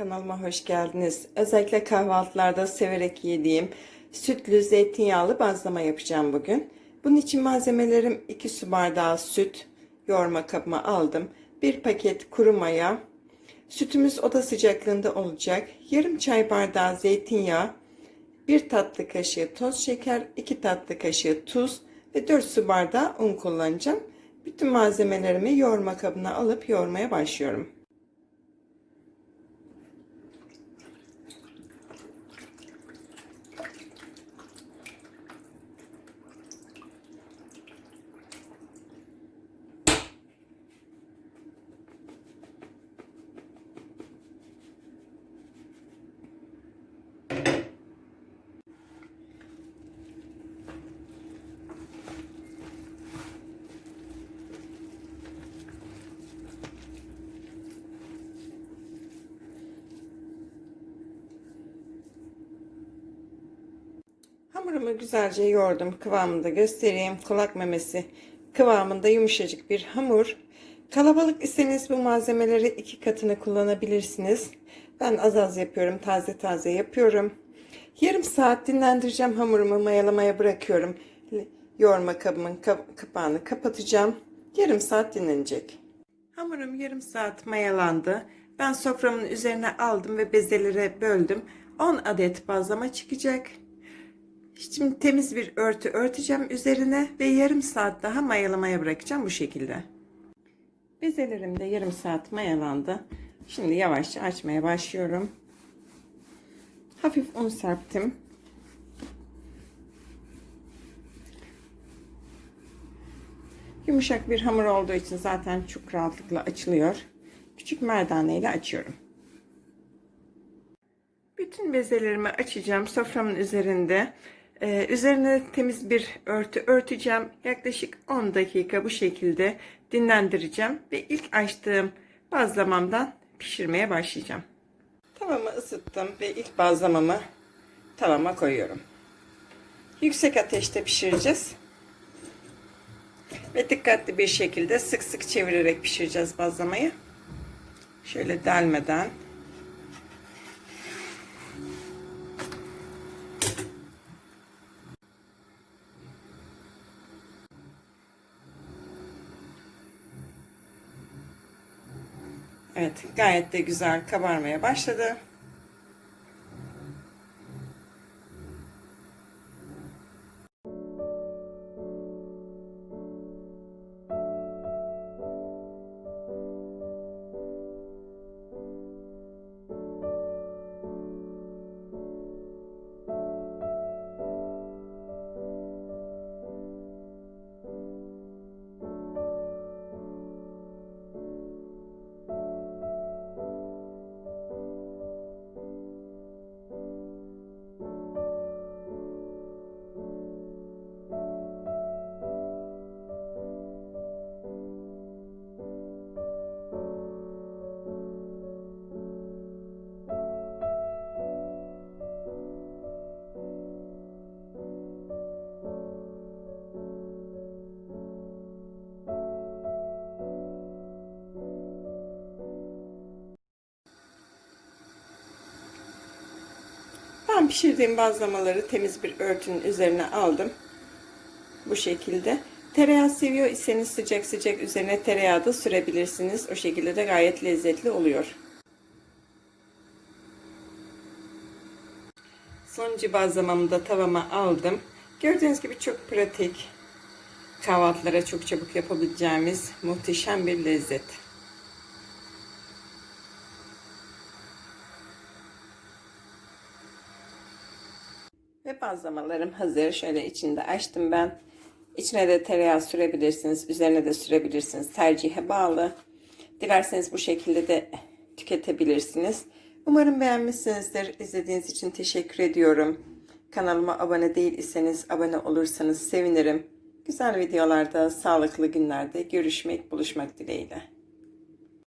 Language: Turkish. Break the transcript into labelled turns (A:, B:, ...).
A: Kanalıma hoş geldiniz. Özellikle kahvaltılarda severek yediğim sütlü zeytinyağlı bazlama yapacağım bugün. Bunun için malzemelerim 2 su bardağı süt, yoğurma kabıma aldım. 1 paket kuru maya, sütümüz oda sıcaklığında olacak. Yarım çay bardağı zeytinyağı, 1 tatlı kaşığı toz şeker, 2 tatlı kaşığı tuz ve 4 su bardağı un kullanacağım. Bütün malzemelerimi yoğurma kabına alıp yoğurmaya başlıyorum. Hamurumu güzelce yoğurdum. Kıvamını da göstereyim. Kulak memesi kıvamında yumuşacık bir hamur. Kalabalık iseniz bu malzemeleri iki katını kullanabilirsiniz. Ben az az yapıyorum. Taze taze yapıyorum. Yarım saat dinlendireceğim hamurumu. Mayalamaya bırakıyorum. Yoğurma kabımın kap- kapağını kapatacağım. Yarım saat dinlenecek. Hamurum yarım saat mayalandı. Ben soframın üzerine aldım ve bezelere böldüm. 10 adet bazlama çıkacak. Şimdi temiz bir örtü örteceğim üzerine ve yarım saat daha mayalamaya bırakacağım bu şekilde. Bezelerim de yarım saat mayalandı. Şimdi yavaşça açmaya başlıyorum. Hafif un serptim. Yumuşak bir hamur olduğu için zaten çok rahatlıkla açılıyor. Küçük merdane ile açıyorum. Bütün bezelerimi açacağım soframın üzerinde. Ee, üzerine temiz bir örtü örteceğim. Yaklaşık 10 dakika bu şekilde dinlendireceğim. Ve ilk açtığım bazlamamdan pişirmeye başlayacağım. Tavamı ısıttım ve ilk bazlamamı tavama koyuyorum. Yüksek ateşte pişireceğiz. Ve dikkatli bir şekilde sık sık çevirerek pişireceğiz bazlamayı. Şöyle delmeden Evet, gayet de güzel kabarmaya başladı. Pişirdiğim bazlamaları temiz bir örtünün üzerine aldım. Bu şekilde. Tereyağı seviyor iseniz sıcak sıcak üzerine tereyağı da sürebilirsiniz. O şekilde de gayet lezzetli oluyor. Sonuncu bazlamamı da tavama aldım. Gördüğünüz gibi çok pratik. Kahvaltılara çok çabuk yapabileceğimiz muhteşem bir lezzet. Ve bazlamalarım hazır. Şöyle içinde açtım ben. İçine de tereyağı sürebilirsiniz. Üzerine de sürebilirsiniz. Tercihe bağlı. Dilerseniz bu şekilde de tüketebilirsiniz. Umarım beğenmişsinizdir. İzlediğiniz için teşekkür ediyorum. Kanalıma abone değil iseniz abone olursanız sevinirim. Güzel videolarda, sağlıklı günlerde görüşmek, buluşmak dileğiyle.